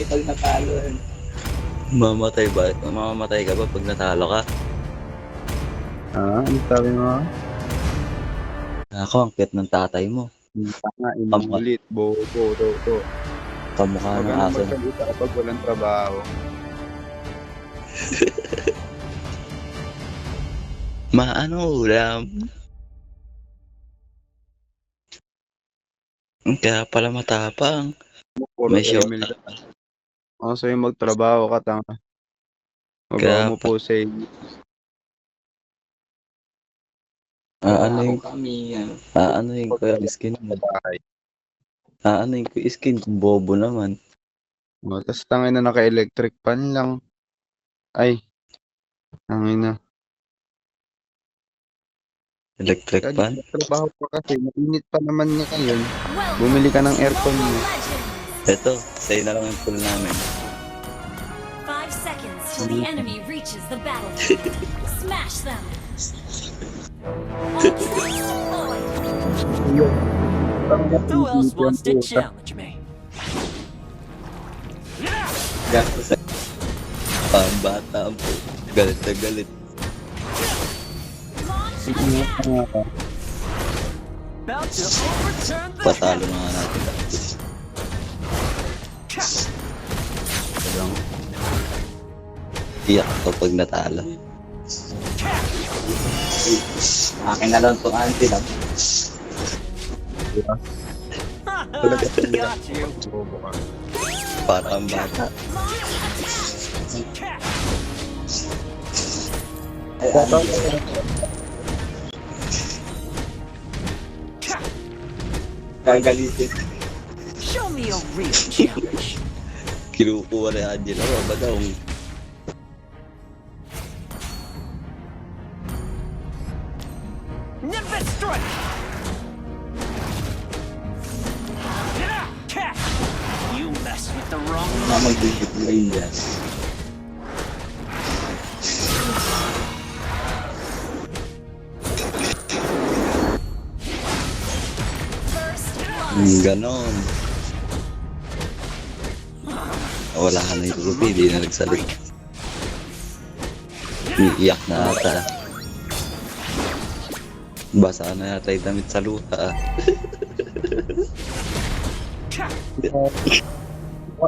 may pag natalo. eh. Mamatay ba? Mamamatay ka ba pag natalo ka? Ah, ano sabi mo? Ako, ang cute ng tatay mo. Tanga, Tama. inulit, bobo, to, to. Kamukha Huwag ng ka aso. magsalita kapag walang trabaho. Ma, ano ulam? Kaya pala matapang. May show. Ako sa'yo magtrabaho ka, tanga. Kaya Magawa mo po sa Ah, ano yung, kami, ano. ah, ano yung ko yung skin mo? Ah, ano yung ko yung skin bobo naman? O, tapos tangin na naka-electric pan lang. Ay. Tangin na. Electric Kaya pan? trabaho pa kasi. Mainit pa naman ngayon. Welcome Bumili ka ng aircon Mobile mo. Legends. Ito, sa'yo na lang yung pool namin. Five seconds till the enemy reaches the battlefield. Smash them. Who else wants to challenge me? Gasto sa Pambata po. Galit na galit. Patalo na nga natin. Lang. Iyak kapag natalo. akin na lang itong anti-lab. Got you. Bobo ka. Para ang bata. Ay, ano, gagalitin. Show me a real. Kinukuha ni Angela. Ano ba daw? Nimbus strike. Catch. You mess with the wrong Na mag-display yan. First blood. Hmm, ganon. Wala ka na yung rupi, di na nagsalit. Iiyak na ata. Basa na yata yung damit sa luha.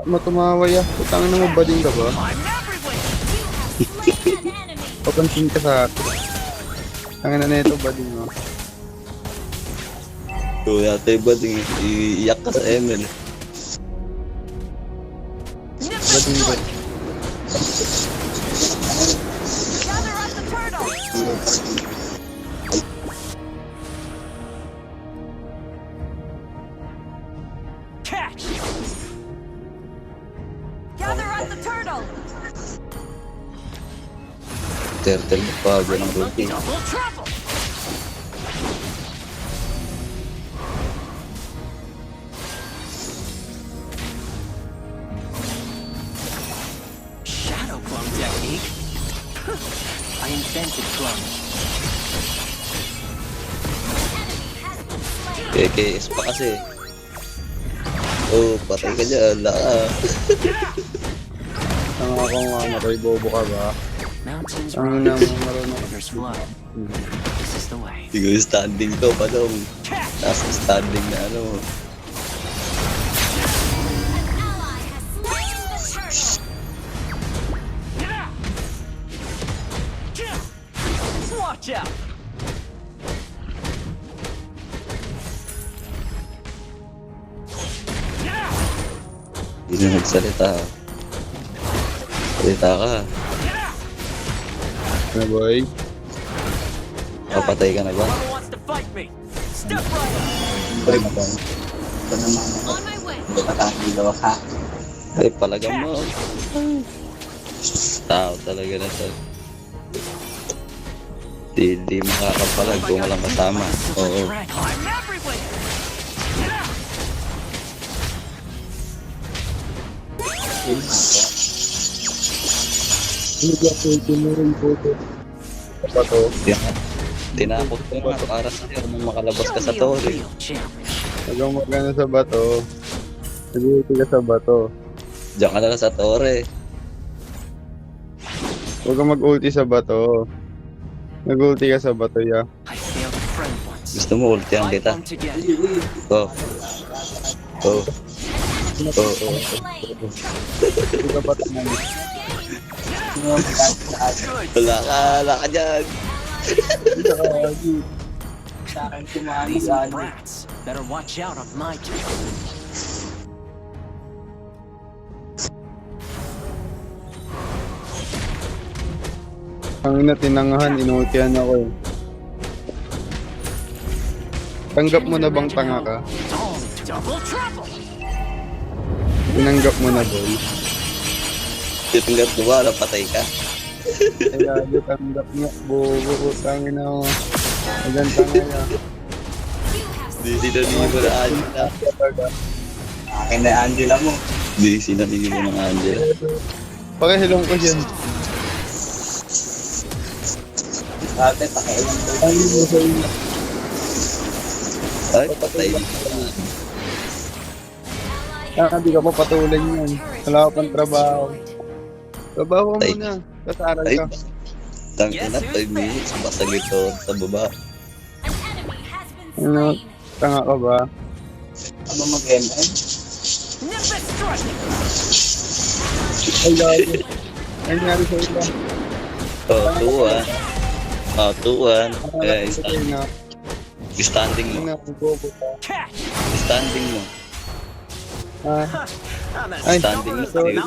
Mo tumawa ya? Putang na mo ka ba? Slain an enemy. Papansin ka sa akin. Tangin na nito bading mo. So yata yung bading, iiyak ka sa ML. Nimbus Bading ba? strike. Gather up the turtle. Catch. Gather up the turtle. Turtle pa, ganang rupi. Double trouble. Invented clones. KKS pa kasi. Oh, patay ka dyan, laka. Tanga ako nga maroy bobo ka ba? Mountains Tangin na rise, mo marunong. flow. This is the way. Siguro standing to, padong. Catch. Nasa standing na ano. Hindi na nagsalita. Salita ka. Ano boy? Papatay ka na ba? Siyempre, mabang. Ito naman, way. hindi ka. Ay, palagam mo. Tao talaga na to. Di, di makakapalag kung walang kasama. Oo. I'm everywhere. Hindi ako tinuring bobo. Ano ba to? Tinapot ko nga para sa'yo nung makalabas ka sa challenge. Huwag magana sa bato. Nag-iiti ka sa bato. Diyan ka na lang sa tore. Huwag kang mag-ulti sa bato. Nag-ulti ka sa bato, ya. Gusto mo ultihan kita? together. Oh. Oh. Oh, oh. Wala ka, wala ka dyan. Sa akin These sa ano. better watch out on my turn. Ang ina, tinangahan, inultihan ako eh. Tanggap mo na bang tanga ka? Double trouble! Tinanggap mo na, boy. Titinggat ko ba, napatay ka? Kaya, di tanggap niya. Bobo ko, tangin na ako. Ayan, tanga ya. You have Di sinanihin mo na Angela. Akin na Angela mo. Di sinanihin mo ng Angela. Pakihilong ko dyan. Dati, pakialam ko. Mo? Ay, patay. Kaya di ka pa patulan yan. Wala ka pang trabaho. Trabaho mo Ay. na. Kasaral Ay, ka. tangin na, 5 minutes. Basag ito sa baba. Ano? Tanga ka ba? Ano mag-MM? Ay, lagi. Ay, nangyari sa ila. Oh, tuwan. Oh, tuwan. Ay, Eh, stand- na. standing mo. Catch! Standing mo. Ah, Ay, as the sorry.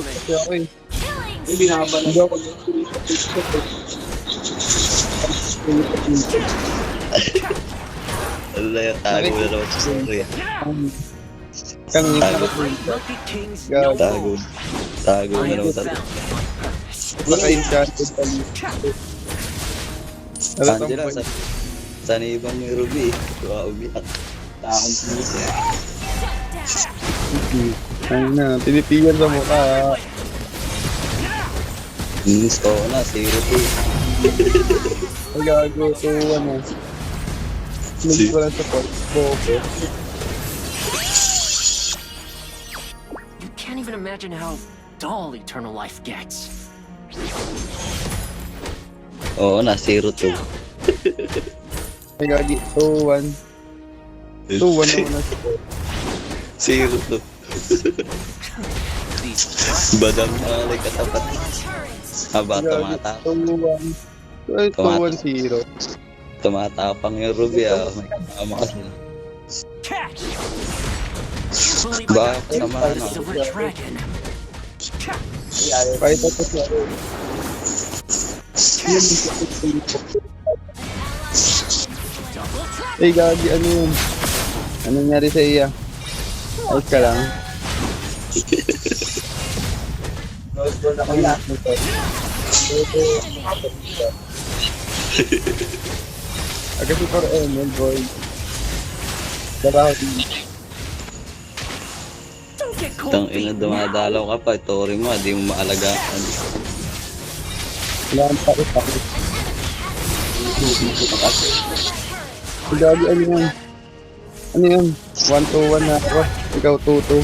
me. kasi ako eh. Hindi na ba Hindi ako. Wala yung tago na naman sa story. Tago. eh. Tago. Tago na am naman sa. Naka-enchanted pali. Alam Angela, sa sana ibang may ruby. Diba, umiyak. Takong sinisi. Ay na, pinipigan sa mukha. Minis ko na, zero two. Ay gago, to ano. Nag ko lang sa pot. Bobo. You can't even imagine how dull eternal life gets. Oo na, zero two. Ay gagi, to one. To one ako na sa pot. Zero Badang na like katapat. gagi, tumata. Ay, to Tumata. one zero. Tumatapang yung ruby ah. May kasama kasi. catch! Believe I Ba, got two sama for the na. silver dragon. Kahit ako siya. Ay gagi, ano yun? Ano nangyari sa iya? Ayos ka lang. Nose gold ako yan. Ah, kasi for ML, boy. Get cold Tang ina dumadalaw ka pa. Tori mo, di mo maalagaan. Wala kang takot takot. Ay gagi, ano yan? Ano yan? One to one na ako. Ikaw two to.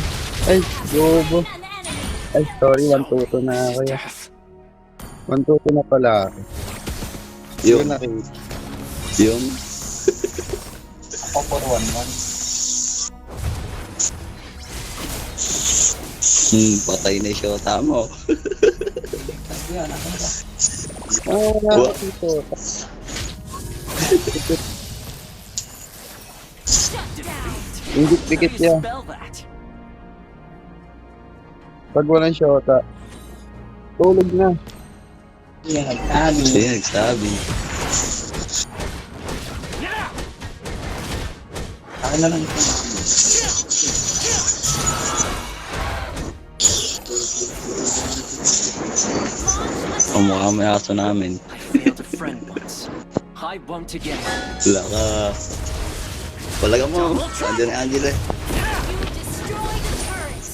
Ay, bobo. Ay, sorry, one to two na ako. ya. One to two na pala ako. Yung, Yun nakita. yung, Ako for one one. hmm, patay na mo. Kasi yan, ako na. Ah, Wa- you niya. Pag walang shota. Tulog na. Yan, nagtani. Kaya nagsabi. Akin na lang ito. Ang mukha may aso namin. I failed a friend once. I bumped together. Wala ka. Wala ka mo. Andiyan ni Angela. You destroyed the turret.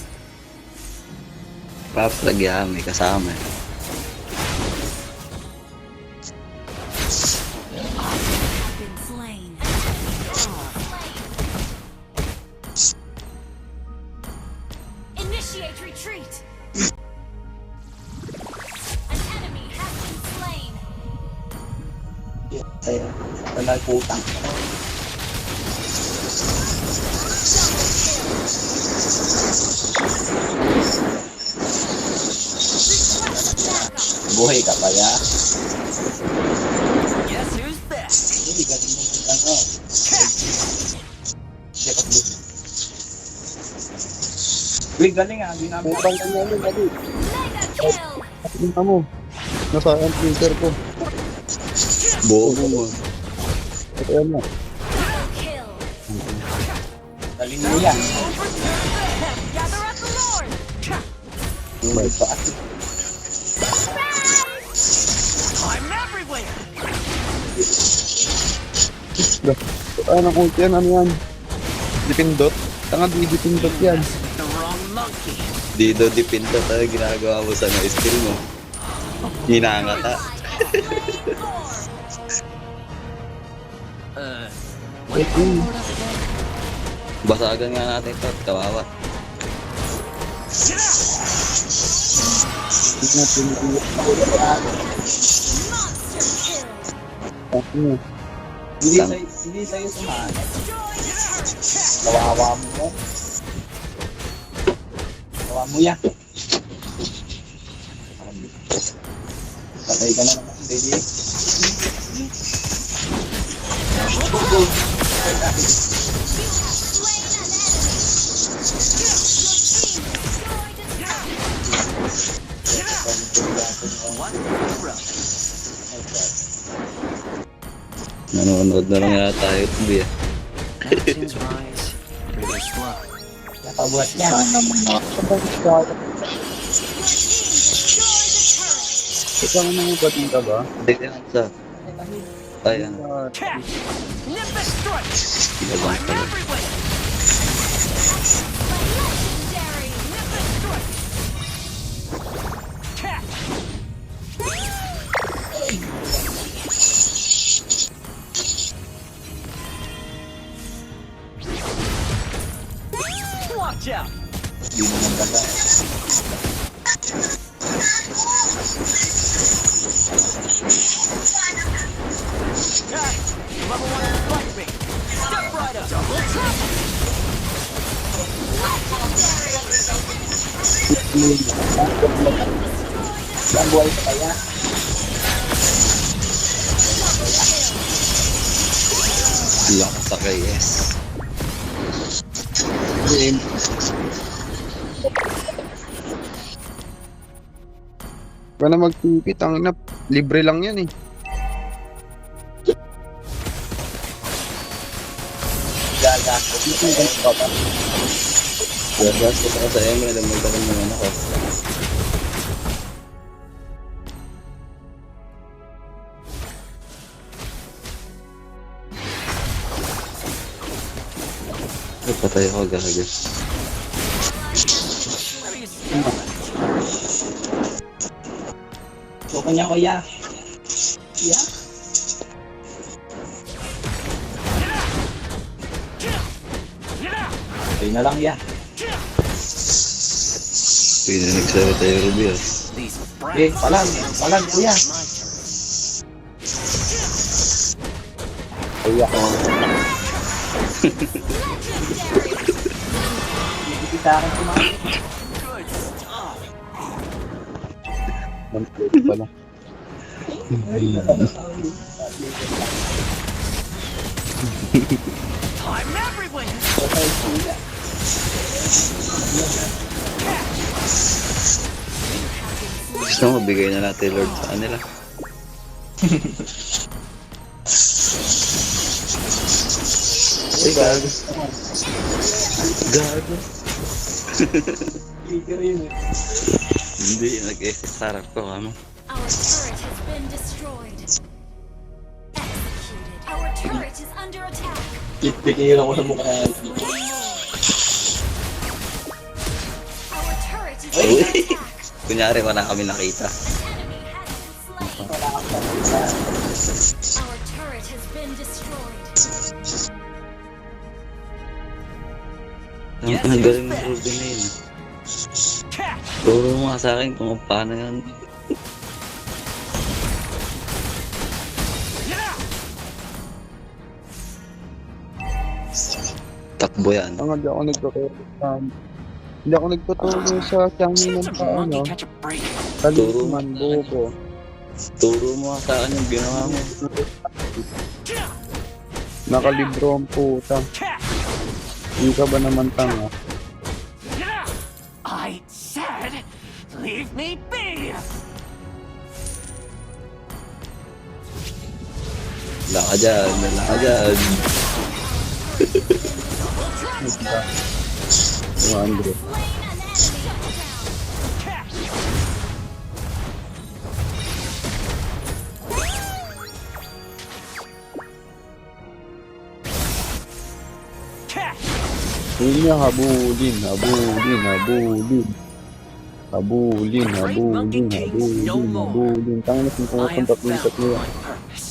Paplag yan, may kasama. eh. Uy, galing ah. Hindi namin. Putang ka namin, kill. Tingnan mo. Nasa ang printer ko. Bobo mo. Ito yan na. Galing mo yan. Pa. I'm everywhere. Ano kung yan, ano yan? Dipindot? Tanga di dipindot yan. The wrong monkey. Dito dipinta tayo ginagawa mo sa na skill mo. Hinanga ka. Flame four. Uh, Wait, yun. Basagan nga natin ito. Kawawa. Hindi na pinipili. Monster kill. Ako na. Hindi sa'yo, hindi sa'yo sumaan. Destroy the turret. Kawawa mo mo. Kawawa mo yan. Patay ka na naman, baby. Nanonood na lang yata tayo. Hindi Nakabuhat niya. Destroy the turret. Ito ang mga bating ka ba? Hindi ka sa... Ayan. Ah, Cat! Nimbus Ang buhay ka kaya? Lang sa KS. game. Huwag na magpipit. Ang ina, libre lang yan eh. Gagastos mo ka ba? Gagas ko sa. Ang magdagan mo ano ko. Ay, patay ako gagas. Niya kuya. Yeah. Ayun na lang ya. Pinanig sa tayo Ruby ah. Eh, palag, palag kuya. Kaya ako. Hindi sa akin kumain. Good stuff. Pala. I'm everywhere! Gusto mo, bigay na natin Lord sa kanila. Ay, gago. Gago. Hindi, nag-SS sarap ko, kamo. Destroyed. Executed. Our turret is under attack. Pipikiran ko sa mukha. Our turret is under attack. Kunyari, wala kami nakita. Our turret has been destroyed. Ang galing ng Ruby na yun. Turo mo nga sa akin kung paano yan. Takbo yan. Ang hindi ako nagtuturo sa... Hindi ako nagtuturo sa Chance ng of pa, ano, monkey catch a break. talisman, bobo. Turo mo sa akin yung ginawa mo. Nakalibro ang puta. Hindi ka ba naman tanga? I said, leave me be. Wala ka dyan, wala ka dyan. 200. Yun niya, habulin, habulin, habulin. Habulin, habulin, habulin, habulin. Tanga na kung I have pumupunta pintat found niya. my purpose.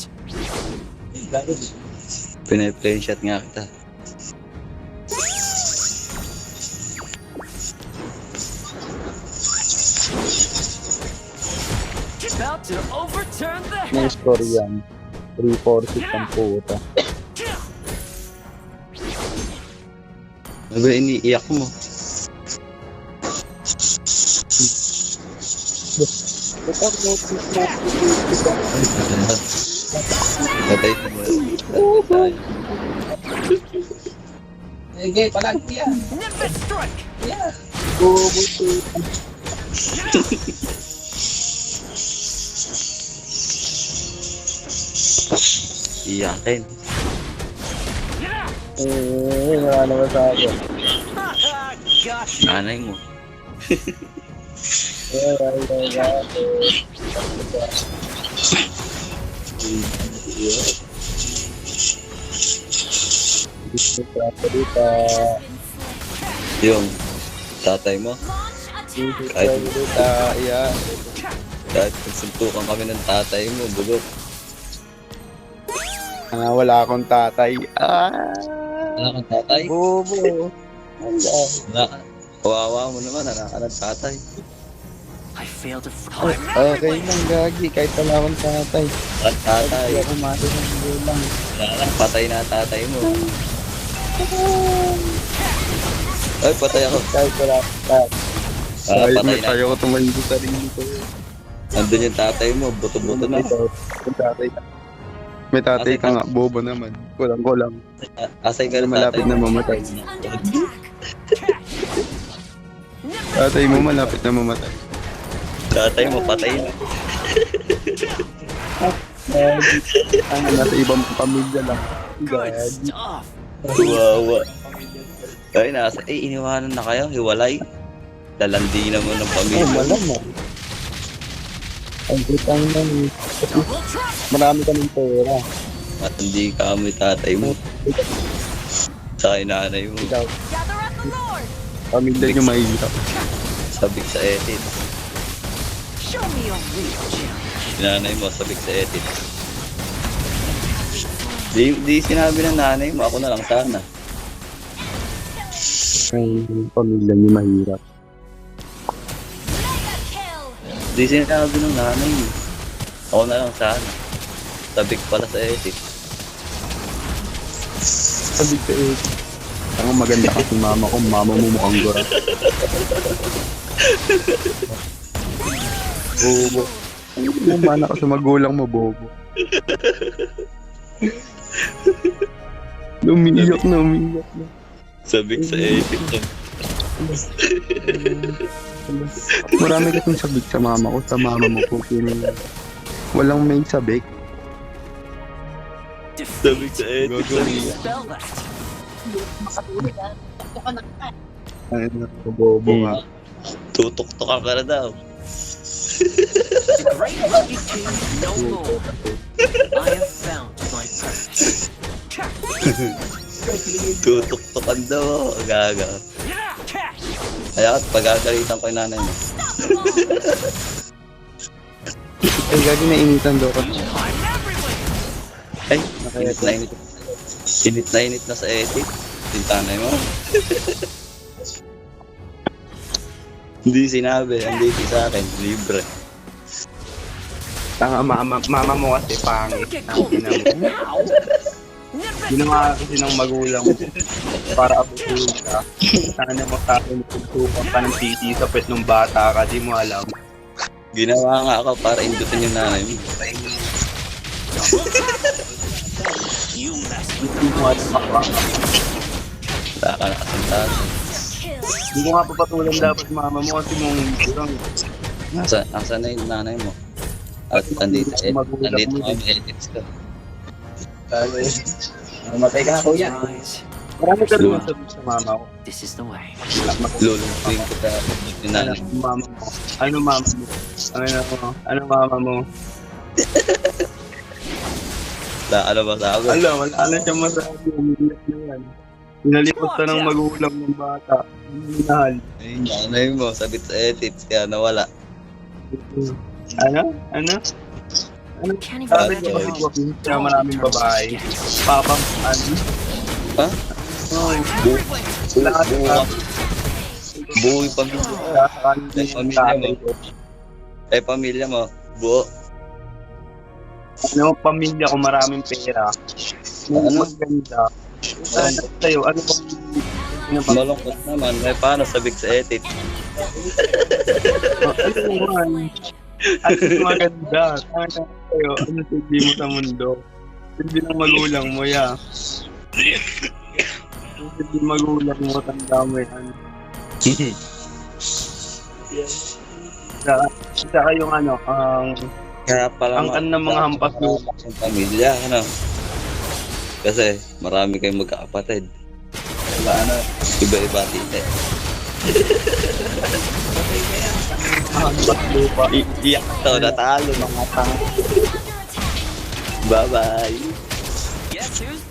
Gagod. Pinaplay shot nga kita. To overturn the May heavens. score yan. 3-4-6 ang puta. Ano ba iniiyak mo? Patay na mo. Sige, palagi yan. Nimbus strike. Yeah. Iyakin. Eh, wala naman sa akin. Nanay mo. Gusto ko ako dito. Yung tatay mo. Yeah. Kahit pagsuntukan kami ng tatay mo, bugok. Ah, wala akong tatay. Ah, Wala kang tatay? bobo. Wala. Wala ka. Kawawa mo naman, wala ka ng tatay. I failed to. Okay lang, gagi. Kahit wala akong tatay. Wala kang tatay. Hindi ako mati ng gulang. Wala patay na tatay mo. Ay, patay ako. Kahit wala akong tatay. Ah, Kahit patay may na. tayo ko tumayin sa sarili ko. Nandun yung tatay mo, buto-buto na. May tatay ka. May tatay ka nga, bobo naman. Kulang-kulang. Asay ka ng Malapit na mo. mamatay. Tatay mo malapit na mamatay. Tatay mo, patay na. Ang nasa ibang pamilya lang. Good Gagi. stuff. Kawawa. Ay, nasa, eh, iniwanan na kayo, hiwalay. Lalandi naman ng Ay, pamilya. malamang. Ang kitang nang Double trap. marami ka ng pera. At hindi ka amoy tatay mo. Sa nanay mo. Ikaw, pamilya nyo mahirap. Sabik sa edit. Show me a real. Nanay mo, sabik sa edit. Di, di sinabi ng nanay mo, ako na lang sana. Ay, pamilya nyo mahirap. Di sinabi ng nanay mo. Ako na lang sana. Sabik pala sa edit. Sabi ka eh. Ang maganda kasi mama ko, mama mo mukhang gora. Bobo. Ano mana ka sa magulang mo, bobo. Umiiyak na, umiiyak na. Sabik sa edit. Marami kasing sabik sa mama ko, sa mama mo po. Pero walang may sabik. Sabik sa edit. Spell that. Ay, naku, bobo nga. Tutok-tokan ka na daw. The great monkey king no more. I have found my purpose. Tutok-tokan daw. Gaga. Kaya pagagalitan ko yung nanay mo. Ay, gagi na initan daw ka. Ay, init na init. Init na init na sa edit. Yung tanay mo. Hindi sinabi, andito sa akin, libre. Tanga mama, mama mo kasi pangit. Ang ina mo. Ginawa kasi ng magulang mo para abutin ka. Sana mo sa akin tutukan ka ng titi sa pet ng bata ka, di mo alam. Ginawa nga ako para indutin yung nanay mo. Hindi mo alam. Wala ka nakasantahan. Kill. Hindi ko nga papatulan dapat mama mo kasi mong kurang. Nasa, nasa na yung nanay mo? At andito, eh, andito kami edits ko. Sabi, Mamatay ka na kuya. Marami ka naman sabi sa mama ko. This is the way. Lulungkuin ko sa yung Ano mama mo? Ano mama mo? Ano mo? Ano mama mo? Wala ka na ba sabi? Ala, wala na siyang masabi. Umiiyak na yan. Pinalipas ka ng magulang ng bata. Minahal. Ayun, nanay mo, sabit sa edits, kaya nawala. Ano? Ano? Ano? Can't even Sabi imagine ko kasi how kaya dull maraming babae. Papang ano? Ha? Oh, lahat buo, na buo yung pamilya. ng mo. ko. Eh, pamilya mo, buo. Ano, pamilya ko maraming pera. Ano? Ano? Maganda. Ano sa'yo? Ano pang ano? Malungkot naman, eh, paano sabik sa edit? Ano naman? Ano maganda? Ano sa'yo? Ano sabi mo sa mundo? Hindi ng magulang mo, ya. Hindi magulang mo, tanda mo yan. Saka, saka yung ano, ang Kaya pala Ang kan ng mga hampas lupa. Yung pamilya, ano? Kasi marami kayong magkakapatid. Diba, ano? Iba-iba tite. hampas lupa. I- iyak to, natalo. Mga tanga. Bye-bye. Who's back?